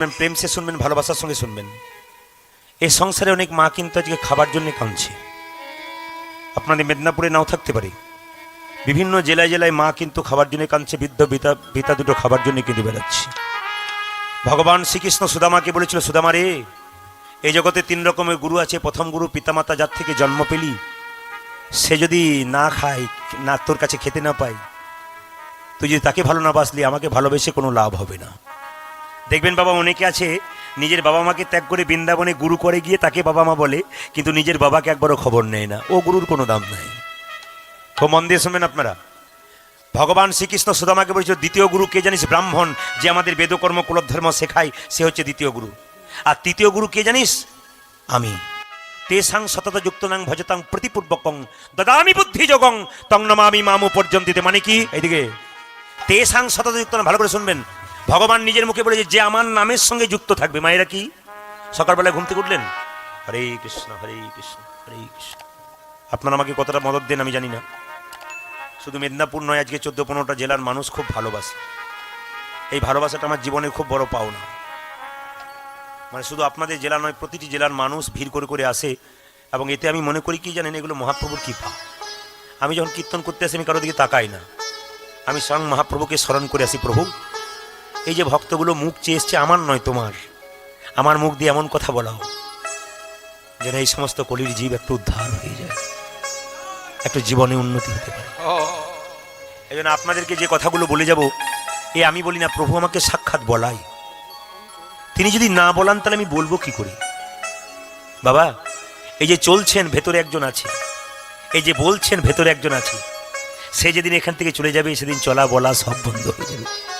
প্রেম সে শুনবেন, ভালোবাসার সঙ্গে শুনবেন। এই সংসারে অনেক মা কিন্তু আজকে খাবার জন্য কাঁদছে। আপনাদের মেদিনীপুরে নাও থাকতে পারে। বিভিন্ন জেলায় জেলায় মা কিন্তু খাবার জন্য কাঁদছে, বৃদ্ধ পিতা পিতা দুটো খাবার জন্য কিন্তু বেড়াচ্ছে। ভগবান শ্রীকৃষ্ণ সুদামাকে বলেছিল, সুদামা রে এই জগতে তিন রকমের গুরু আছে। প্রথম গুরু পিতামাতা, যার থেকে জন্ম পেলি। সে যদি না খায়, না তোর কাছে খেতে না পায়, তুই যদি তাকে ভালো না বাসলি, আমাকে ভালোবেসে কোনো লাভ হবে না। দেখবেন বাবা অনেকে আছে, নিজের বাবা মাকে ত্যাগ করে বৃন্দাবনে গুরু করে গিয়ে তাকে বাবা মা বলে, কিন্তু নিজের বাবাকে একবারও খবর নেয় না। ও গুরুর কোনো দাম নাই। খুব মন দিয়ে শুনবেন আপনারা। ভগবান শ্রীকৃষ্ণ সুদামাকে বলেছিল, দ্বিতীয় গুরু কে জানিস? ব্রাহ্মণ, যে আমাদের বেদকর্ম, কুলধর্ম শেখায়, সে হচ্ছে দ্বিতীয় গুরু। আর তৃতীয় গুরু কে জানিস? আমি। তেসাং সতত যুক্ত নাং ভজতাং প্রতিপূর্বকং দদামি বুদ্ধি যোগং, তং নমামি মামু পর্যন্ত মানে কি? এইদিকে। তেসাং সতত যুক্ত নাং ভালো করে শুনবেন। ভগবান নিজের মুখে বলেছে যে আমার নামের সঙ্গে যুক্ত থাকবে, মায়েরা কি? সকালবেলায় ঘুম থেকে উঠলেন, হরে কৃষ্ণ হরে কৃষ্ণ হরে কৃষ্ণ। আপনারা আমাকে কতটা মদত দেন আমি জানি না। শুধু মেদিনীপুর নয়, আজকে চোদ্দ পনেরোটা জেলার মানুষ খুব ভালোবাসে। এই ভালোবাসাটা আমার জীবনের খুব বড় পাওনা। মানে শুধু আপনাদের জেলা নয়, প্রতিটি জেলার মানুষ ভিড় করে করে আসে এবং এতে আমি মনে করি, কি জানেন, এগুলো মহাপ্রভুর কৃপা। আমি যখন কীর্তন করতে আসি, আমি কারও দিকে তাকাই না। আমি স্বয়ং মহাপ্রভুকে স্মরণ করে আসি, প্রভু এই যে ভক্তগুলো মুখ চেয়ে এসছে, আমার নয় তোমার। আমার মুখ দিয়ে এমন কথা বলাও, যেন এই সমস্ত কলির জীব একটু উদ্ধার হয়ে যায়। একটু জীবনে উন্নতি হতে পারে। এই জন্য আপনাদেরকে যে কথাগুলো বলে যাব, এ আমি বলি না, প্রভু আমাকে সাক্ষাৎ বলাই। তিনি যদি না বলান, তাহলে আমি বলব কি করে? বাবা, এই যে চলছেন, ভেতরে একজন আছে। এই যে বলছেন, ভেতরে একজন আছে। সে যেদিন এখান থেকে চলে যাবে, সেদিন চলা বলা সব বন্ধ হয়ে যাবে।